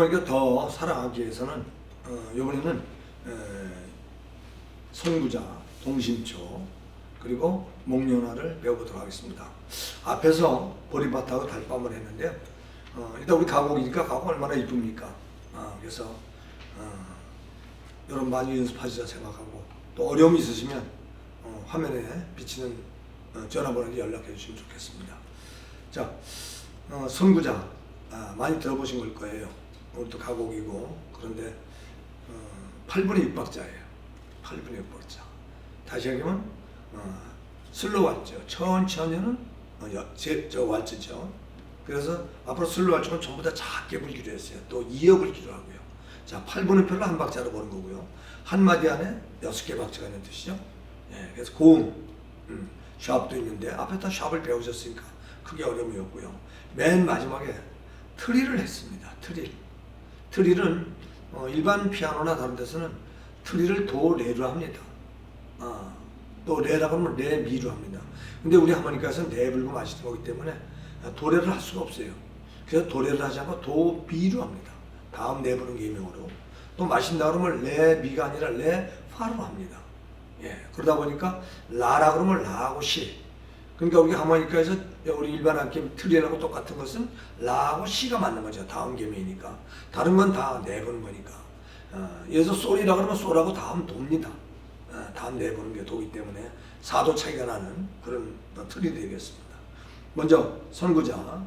하모니카 더 사랑하기 위해서는 어, 이번에는 에, 선구자, 동심초 그리고 목련화를 배워보도록 하겠습니다. 앞에서 보리밭하고 달밤을 했는데요. 어, 일단 우리 가곡이니까 가곡 얼마나 이쁩니까? 어, 그래서 어, 여러분 많이 연습하시자 생각하고 또 어려움이 있으시면 어, 화면에 비치는 어, 전화번호에 연락해 주시면 좋겠습니다. 자, 어, 선구자 아, 많이 들어보신 걸 거예요. 우리도 가곡이고 그런데 어, 8분의 6박자예요. 8분의 6박자. 다시 얘기하면 어, 슬로 왈츠 천천히는 어, 여- 제, 저 왈츠죠. 그래서 앞으로 슬로 왈츠는 전부 다 작게 불기로 했어요. 또 2어 불기로 하고요. 자, 8분의 별로 한 박자로 보는 거고요. 한 마디 안에 여섯 개 박자가 있는 뜻이죠. 예, 그래서 고음, 음, 샵도 있는데 앞에 다 샵을 배우셨으니까 크게 어려움이 없고요. 맨 마지막에 트리를 했습니다. 트릴. 트릴은 어, 일반 피아노나 다른 데서는 트릴을 도, 레로 합니다. 아, 또 레라고 하면 레, 미로 합니다. 근데 우리 하모니카에서는 레 불고 마시는 거기 때문에 아, 도레를 할 수가 없어요. 그래서 도레를 하지 않고 도, 미로 합니다. 다음 네 부는 예명으로. 또 마신다 그러면 레, 미가 아니라 레, 파로 합니다. 예, 그러다 보니까 라라 그러면 라하고 시. 그러니까 우리 하모니카에서 우리 일반 악기 트리하고 똑같은 것은 라하고 시가 맞는 거죠. 다음 계명이니까. 다른 건 다 내보는 거니까. 어, 예서 솔이라 그러면 솔하고 다음 도입니다. 어, 다음 내보는 게 도기 때문에 사도 차이가 나는 그런 어, 틀이 되겠습니다. 먼저 선구자 어,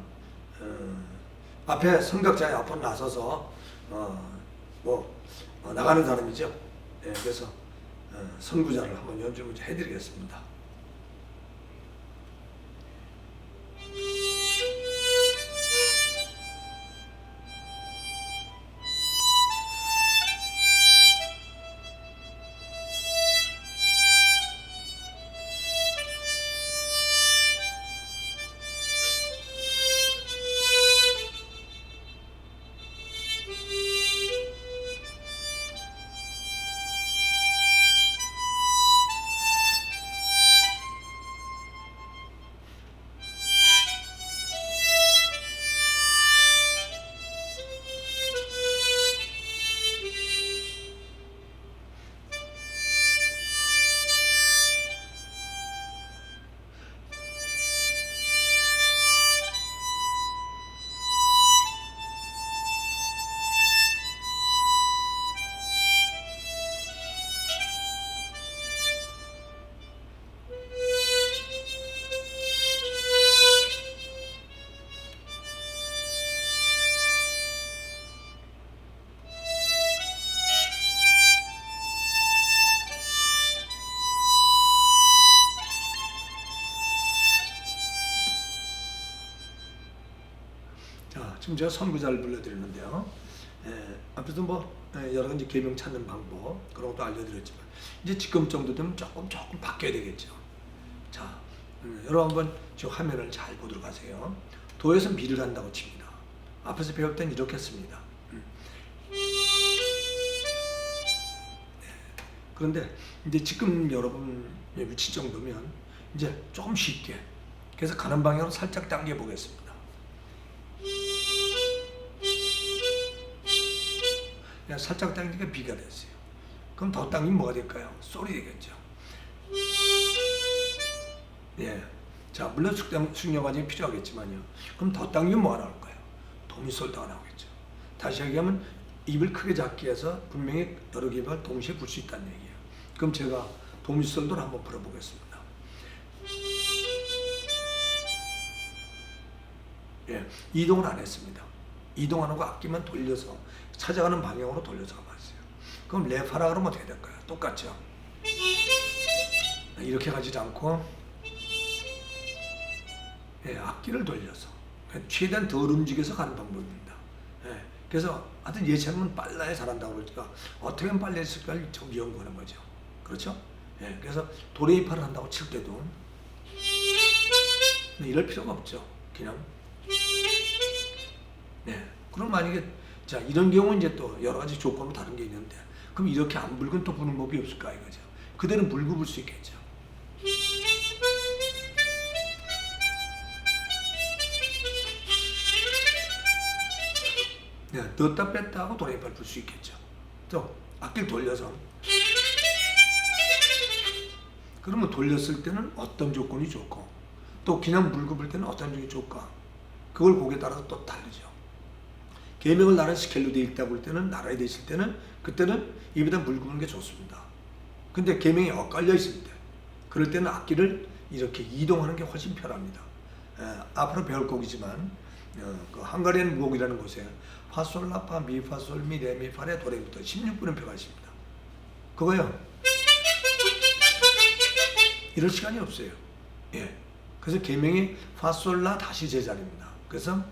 앞에 선각자의 앞으로 나서서 어, 뭐 어, 나가는 사람이죠. 예, 그래서 어, 선구자를 한번 연주를 해드리겠습니다. 지금 제가 선구자를 불러드리는데요. 에, 앞에서 뭐 에, 여러 가지 개명 찾는 방법 그런 것도 알려드렸지만 이제 지금 정도 되면 조금 조금 바뀌어야 되겠죠. 자, 음, 여러분 한번 저 화면을 잘 보도록 하세요. 도에서 미를 한다고 칩니다. 앞에서 배울 땐 이렇게 했습니다. 음. 네. 그런데 이제 지금 여러분 위치 정도면 이제 조금 쉽게 그래서 가는 방향으로 살짝 당겨 보겠습니다. 그냥 살짝 당기니까 비가 됐어요. 그럼 더 당기면 뭐가 될까요? 솔이 되겠죠. 예. 자, 물론 숙당, 숙려 과정이 필요하겠지만요. 그럼 더 당기면 뭐가 나올까요? 도미솔도가 나오겠죠. 다시 얘기하면 입을 크게 잡기 위해서 분명히 여러 개 입을 동시에 불 수 있다는 얘기예요. 그럼 제가 도미솔도를 한번 불어보겠습니다. 예, 이동을 안 했습니다. 이동하는 거 악기만 돌려서 찾아가는 방향으로 돌려서 가봤어요. 그럼 레파라 그러면 어떻게 될까요? 똑같죠? 이렇게 가지 않고 예, 악기를 돌려서 최대한 덜 움직여서 가는 방법입니다. 예, 그래서 하여튼 예체능은 빨라야 잘한다고 그러니까 어떻게 하면 빨리 했을까를 좀 연구하는 거죠. 그렇죠? 예, 그래서 도레이파를 한다고 칠 때도 이럴 필요가 없죠. 그냥 네. 그럼 만약에 자 이런 경우는 이제 또 여러 가지 조건으로 다른 게 있는데 그럼 이렇게 안 불건 또 부는 법이 없을까 이거죠. 그대로 물고 불수 있겠죠. 네, 넣었다 뺐다 하고 도레미파를 불 수 있겠죠. 또 악기를 돌려서 그러면 돌렸을 때는 어떤 조건이 좋고 또 그냥 물고 불 때는 어떤 조건이 좋을까 그걸 곡에 따라서 또 다르죠. 계명을 나는 스케일로 되어 있다 볼 때는 나라에 돼 있을 때는 그때는 입에다 물고 부는 게 좋습니다. 근데 계명이 엇갈려 있을 때 그럴 때는 악기를 이렇게 이동하는 게 훨씬 편합니다. 에, 앞으로 배울 곡이지만 어, 그 헝가리안 무곡이라는 곳에 파솔라파 미파솔 미레미 파레 도레부터 16분음표가 있습니다. 그거요. 이럴 시간이 없어요. 예. 그래서 계명이 파솔라 다시 제자리입니다. 그래서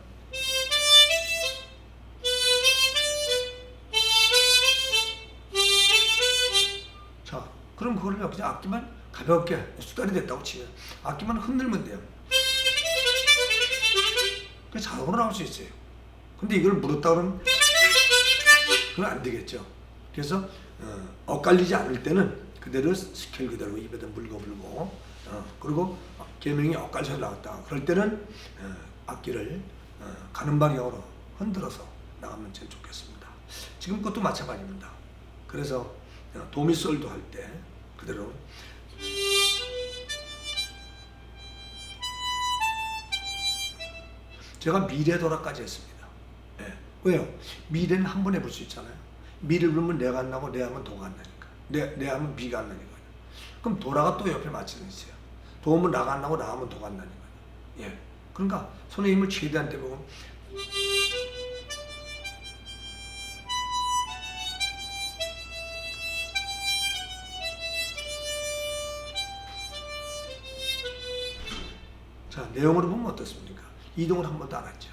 그럼 그거를 그냥 악기만 가볍게 수달이 됐다고 치면 악기만 흔들면 돼요. 그 자동으로 나올 수 있어요. 근데 이걸 물었다 그러면 그건 안 되겠죠. 그래서 어, 엇갈리지 않을 때는 그대로 스케일 그대로 입에다 물고 물고 어, 그리고 계명이 엇갈려서 나왔다. 그럴 때는 어, 악기를 어, 가는 방향으로 흔들어서 나가면 제일 좋겠습니다. 지금 것도 마찬가지입니다. 그래서 어, 도미솔도 할 때 그대로 제가 미래 도라까지 했습니다. 예. 왜요? 미래는 한 번 해볼 수 있잖아요. 미를 부르면 내가 안 나고 내 하면 도가 안 나니까. 내, 내 하면 미가 안 나니까. 그럼 도라가 또 옆에 맞추는 있어요. 도면 나가 안 나고 나 하면 도가 안 나니까. 예. 그러니까 손에 힘을 최대한 대보고 내용으로 보면 어떻습니까? 이동을 한 번도 안 했죠.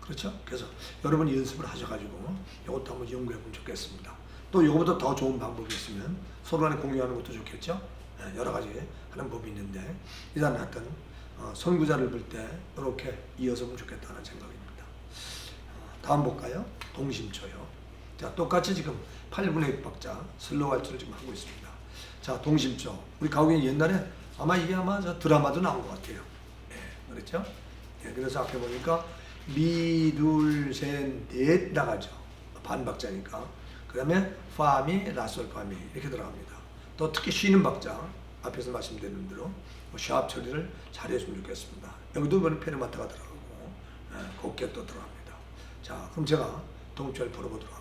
그렇죠? 그래서 여러분 연습을 하셔가지고 이것도 한번 연구해 보면 좋겠습니다. 또 이거보다 더 좋은 방법이 있으면 서로 간에 공유하는 것도 좋겠죠? 예, 여러 가지 하는 법이 있는데 일단 하여튼 어, 선구자를 볼 때 이렇게 이어서 보면 좋겠다는 생각입니다. 어, 다음 볼까요? 동심초요. 자, 똑같이 지금 8분의 1박자 슬로우 할주를 지금 하고 있습니다. 자, 동심초. 우리 가옥이 옛날에 아마 이게 아마 저 드라마도 나온 것 같아요. 예, 그렇죠? 예, 그래서 앞에 보니까 미, 둘, 셋, 넷 나가죠. 반박자니까. 그 다음에 파미, 라솔, 파미 이렇게 들어갑니다. 또 특히 쉬는 박자 앞에서 말씀드린 대로 뭐샵 처리를 잘 해주면 좋겠습니다. 여기도 보면 페르마타가 들어가고 예, 곱게 또 들어갑니다. 자, 그럼 제가 동철 풀어보도록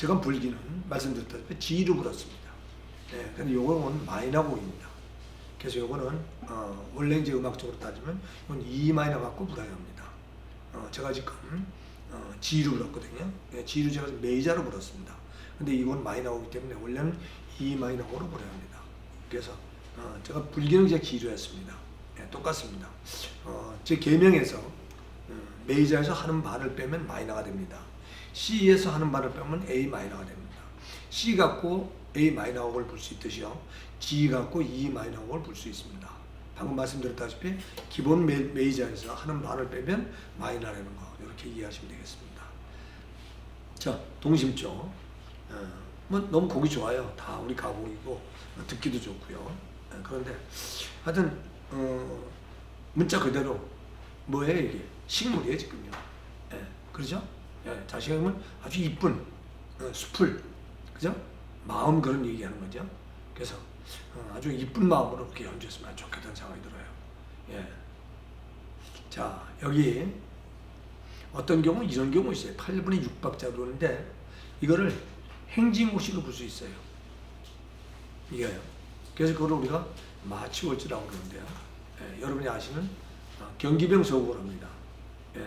제가 불기는 말씀드렸다시피 G로 불었습니다. 네, 근데 요거는 마이너 곡입니다. 그래서 요거는 어, 원래 이제 음악적으로 따지면 이건 E 마이너 갖고 불어야 합니다. 어, 제가 지금 어, G로 불었거든요. 네, G로 제가 메이저로 불었습니다. 근데 이건 마이너이기 때문에 원래는 E 마이너로 불어야 합니다. 그래서 어, 제가 불기는 이제 G로 했습니다. 네, 똑같습니다. 어, 제 개명에서 음, 메이저에서 하는 바를 빼면 마이너가 됩니다. C에서 하는 바를 빼면 A 마이너가 됩니다. C 갖고 A 마이너 곡을 불수 있듯이요. G 갖고 E 마이너 곡을 불수 있습니다. 방금 말씀드렸다시피 기본 메, 메이저에서 하는 반을 빼면 마이너라는 거 이렇게 이해하시면 되겠습니다. 자 동심조 어, 뭐 너무 곡이 좋아요. 다 우리 가곡이고 어, 듣기도 좋고요. 어, 그런데 하여튼 어, 문자 그대로 뭐예요 이게 식물이에요 지금요. 예, 그렇죠? 예, 자식은 아주 이쁜 어, 숲을 그죠? 마음 그런 얘기하는 거죠. 그래서 어, 아주 이쁜 마음으로 그렇게 연주했으면 좋겠다는 생각이 들어요. 예. 자 여기 어떤 경우 이런 경우 있어요. 8분의 6박자 부르는데 이거를 행진고시로 불수 있어요. 이거요. 그래서 그걸 우리가 마치월지라고 그러는데요. 예, 여러분이 아시는 어, 경기병 소곡을 합니다. 예.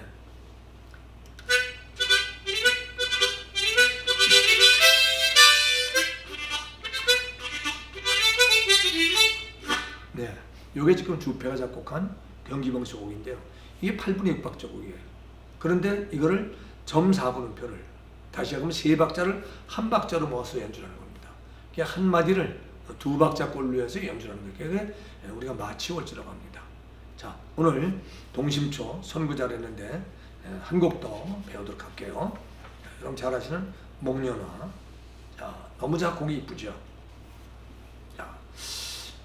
네, 요게 지금 주패가 작곡한 경기병 소곡인데요. 이게 8분의 6박자 곡이에요. 그런데 이거를 점 4분음표를 다시 하면 세 박자를 한 박자로 모아서 연주하는 겁니다. 한 마디를 두 박자 꼴로 해서 연주하는 거예요. 그게 우리가 마치월지라고 합니다. 자, 오늘 동심초 선구 잘했는데 한 곡 더 배우도록 할게요. 여러분 잘 아시는 목련화. 자, 너무 작곡이 이쁘죠? 자,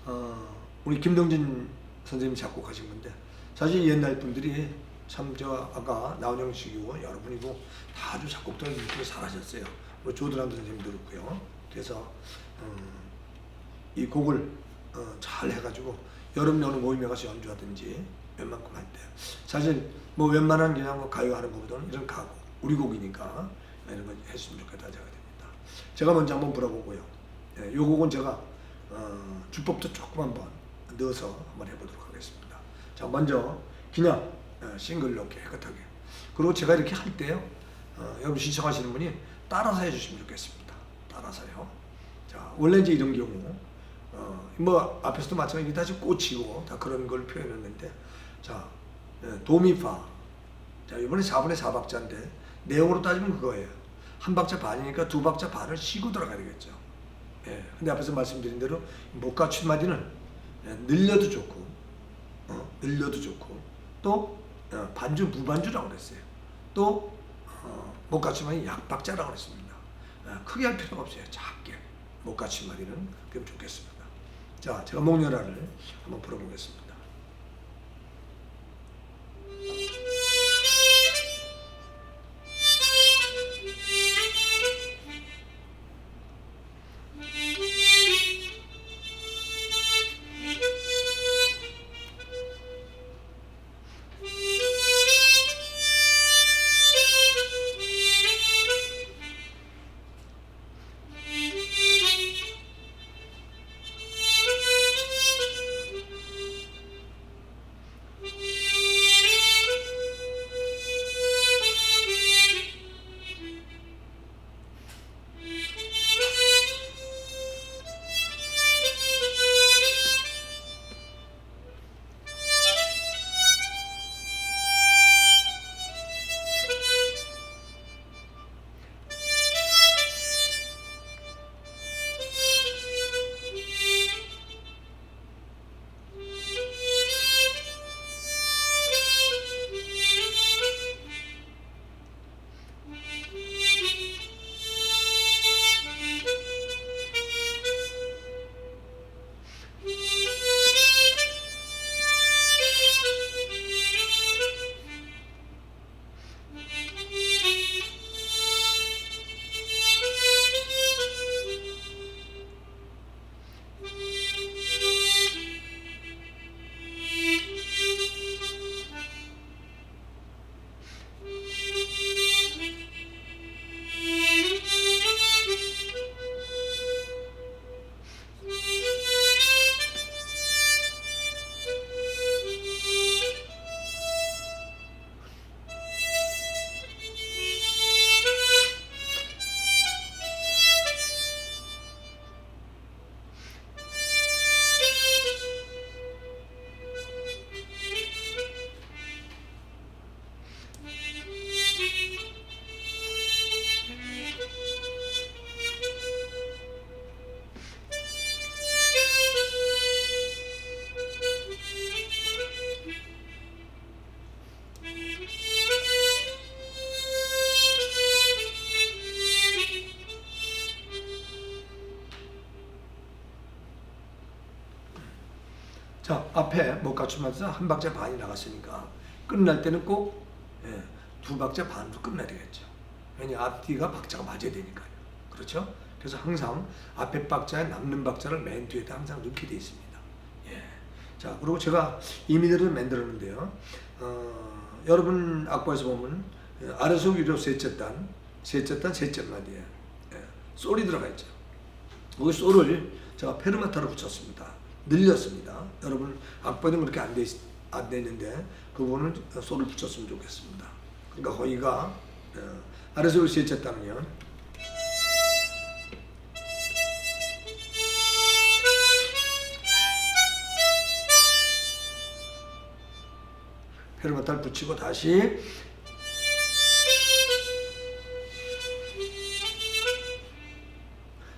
어, 우리 김동진 선생님이 작곡하신 건데 사실 옛날 분들이 참 저 아까 나훈영 씨고 여러분이고 다 아주 작곡들 이렇게 잘하셨어요. 뭐 조드람 선생님도 그렇고요. 그래서 음, 이 곡을 어, 잘 해가지고 여름 여느 모임에 가서 연주하든지 웬만큼 할 때 사실 뭐 웬만한 그냥 뭐 가요 하는 것보다는 이런 가곡 우리 곡이니까 이런 거 했으면 좋겠다 생각됩니다. 제가 먼저 한번 불어보고요. 예, 요 곡은 제가 어, 주법도 조금 한번 넣어서 한번 해보도록 하겠습니다. 자 먼저 그냥 어, 싱글로 깨끗하게 그리고 제가 이렇게 할 때요 어, 여러분 신청하시는 분이 따라서 해주시면 좋겠습니다. 따라서요. 자 원래 이제 이런 경우 어, 뭐 앞에서도 마찬가지 다시 꽂히고 다 그런 걸 표현했는데 자 예, 도미파 자 이번에 4분의 4박자인데 내용으로 따지면 그거예요. 한 박자 반이니까 두 박자 반을 쉬고 들어가야 되겠죠. 예. 근데 앞에서 말씀드린 대로 못 갖춘 마디는 예, 늘려도 좋고 어, 늘려도 좋고 또 어, 반주 무반주라고 그랬어요. 또 어, 마디 약박자라고 그랬습니다. 어, 크게 할 필요가 없어요. 작게 마디는 그럼 좋겠습니다. 자, 제가 목련화를 한번 불어보겠습니다. 자 앞에 못 갖추면서 한 박자 반이 나갔으니까 끝날 때는 꼭 예, 두 박자 반으로 끝내야 되겠죠. 왜냐 앞뒤가 박자가 맞아야 되니까요. 그렇죠? 그래서 항상 앞에 박자에 남는 박자를 맨 뒤에다 항상 넣게 돼 있습니다. 예. 자 그리고 제가 이미대로 만들었는데요. 어, 여러분 악보에서 보면 예, 아래서 위로 셋째 단, 셋째 단, 셋째 마디에 예, 솔이 들어가 있죠. 그 솔을 제가 페르마타로 붙였습니다. 늘렸습니다. 여러분 악보에는 그렇게 안 돼, 있- 안 되는데 그 부분을 솔을 붙였으면 좋겠습니다. 그러니까 거기가 어, 아래서 위로 셋째 단은요. 페르마타를 붙이고 다시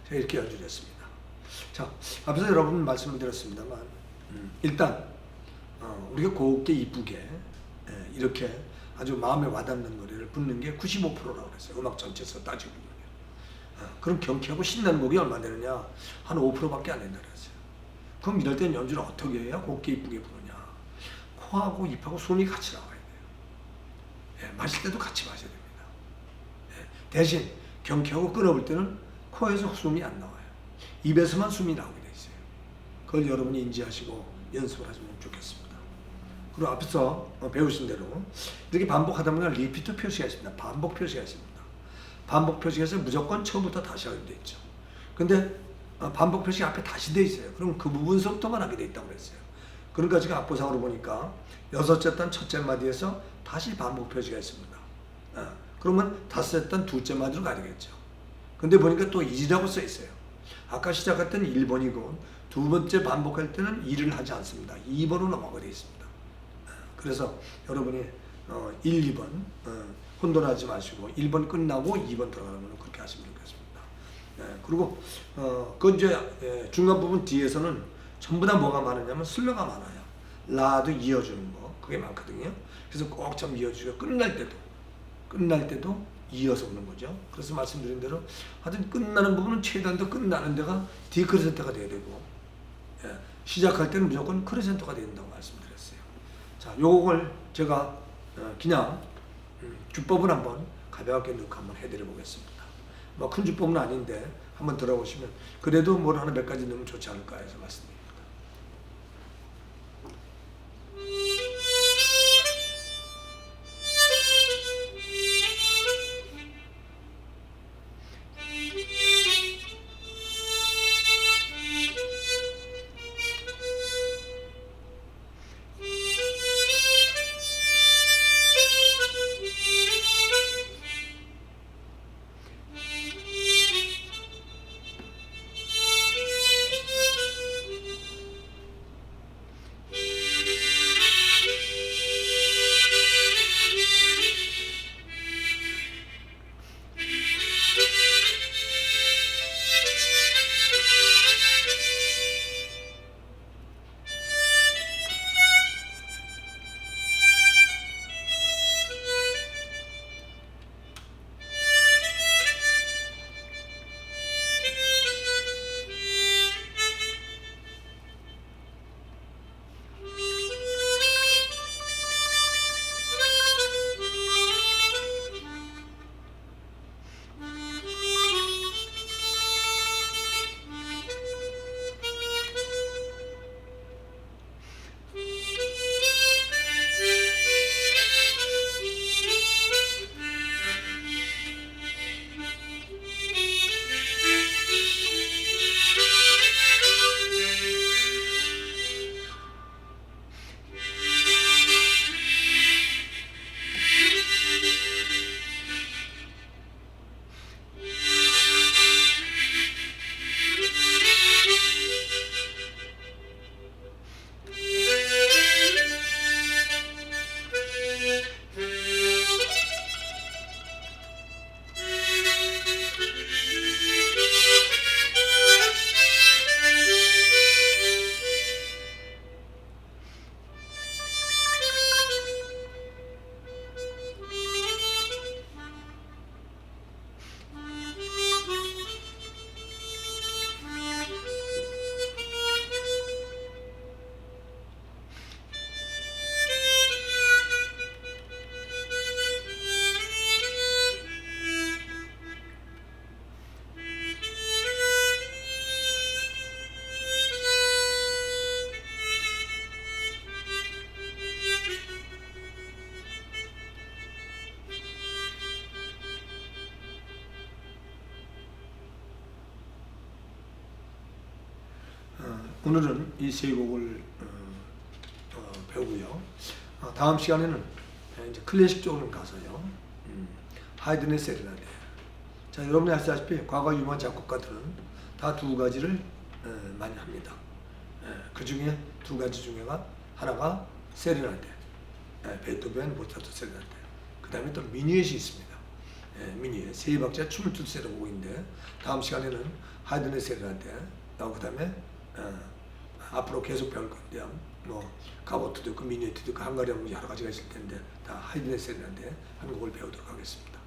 자, 이렇게 연주를 했습니다. 자, 앞에서 여러분 말씀을 드렸습니다만 음, 일단 어, 우리가 곱게 이쁘게 예, 이렇게 아주 마음에 와닿는 노래를 부르는 게 95%라고 그랬어요. 음악 전체에서 따지고 보면. 어, 그럼 경쾌하고 신나는 곡이 얼마 되느냐? 한 5%밖에 안 된다 그랬어요. 그럼 이럴 땐 연주를 어떻게 해야 곱게 이쁘게 부르냐? 코하고 입하고 숨이 같이 나와야 돼요. 예, 마실 때도 같이 마셔야 됩니다. 예, 대신 경쾌하고 끊어볼 때는 코에서 숨이 안 나와요. 입에서만 숨이 나오게 돼 있어요. 그걸 여러분이 인지하시고 연습을 하시면 좋겠습니다. 그리고 앞에서 어, 배우신 대로 이렇게 반복하다 보면 리피트 표시가 있습니다. 반복 표시가 있습니다. 반복 표시에서 무조건 처음부터 다시 하게 돼 있죠. 근데 어, 반복 표시 앞에 다시 돼 있어요. 그럼 그 부분서부터만 하게 돼 있다고 그랬어요. 그러니까 지금 악보상으로 보니까 여섯째 단 첫째 마디에서 다시 반복 표시가 있습니다. 어, 그러면 다섯째 단 둘째 마디로 가야 되겠죠. 근데 보니까 또 1이라고 써 있어요. 아까 시작할 때는 1번이고 두 번째 반복할 때는 1을 하지 않습니다. 2번으로 넘어가 돼 있습니다. 어, 그래서 여러분이 어, 1, 2번 어, 혼돈하지 마시고 1번 끝나고 2번 들어가면 그렇게 하시면 좋겠습니다. 예, 그리고 어, 그 이제 예, 중간 부분 뒤에서는 전부 다 뭐가 많으냐면 슬러가 많아요. 라도 이어주는 거 그게 많거든요. 그래서 꼭좀 이어주고 끝날 때도 끝날 때도 이어서 오는 거죠. 그래서 말씀드린 대로 하여튼 끝나는 부분은 최대한도 끝나는 데가 디크레센트가 돼야 되고 예, 시작할 때는 무조건 크레센트가 된다고 말씀드렸어요. 자, 요걸 제가 어, 그냥 음, 주법을 한번 가볍게 넣고 한번 해드려 보겠습니다. 뭐 큰 주법은 아닌데 한번 들어보시면 그래도 뭘 하나 몇 가지 넣으면 좋지 않을까 해서 말씀드립니다. 오늘은 이 세 곡을 어, 어, 배우고요. 어, 다음 시간에는 이제 클래식 쪽으로 가서요. 음, 하이든의 세레나데. 자, 여러분이 아시다시피 과거 유명 작곡가들은 다 두 가지를 어, 많이 합니다. 그 중에 두 가지 중에가 하나가 세레나데, 예, 베토벤, 모차르트 세레나데. 그 다음에 또 미니엣이 있습니다. 예, 미니엣 세 박자 춤을 출 세레 곡인데 다음 시간에는 하이든의 세레나데, 그 다음에 어, 앞으로 계속 배울 건데요. 뭐 가보트도 있고 미니엣도 있고 한가리 뭐 여러 가지가 있을 텐데 다 하이든의 세레나데 한 곡을 배우도록 하겠습니다.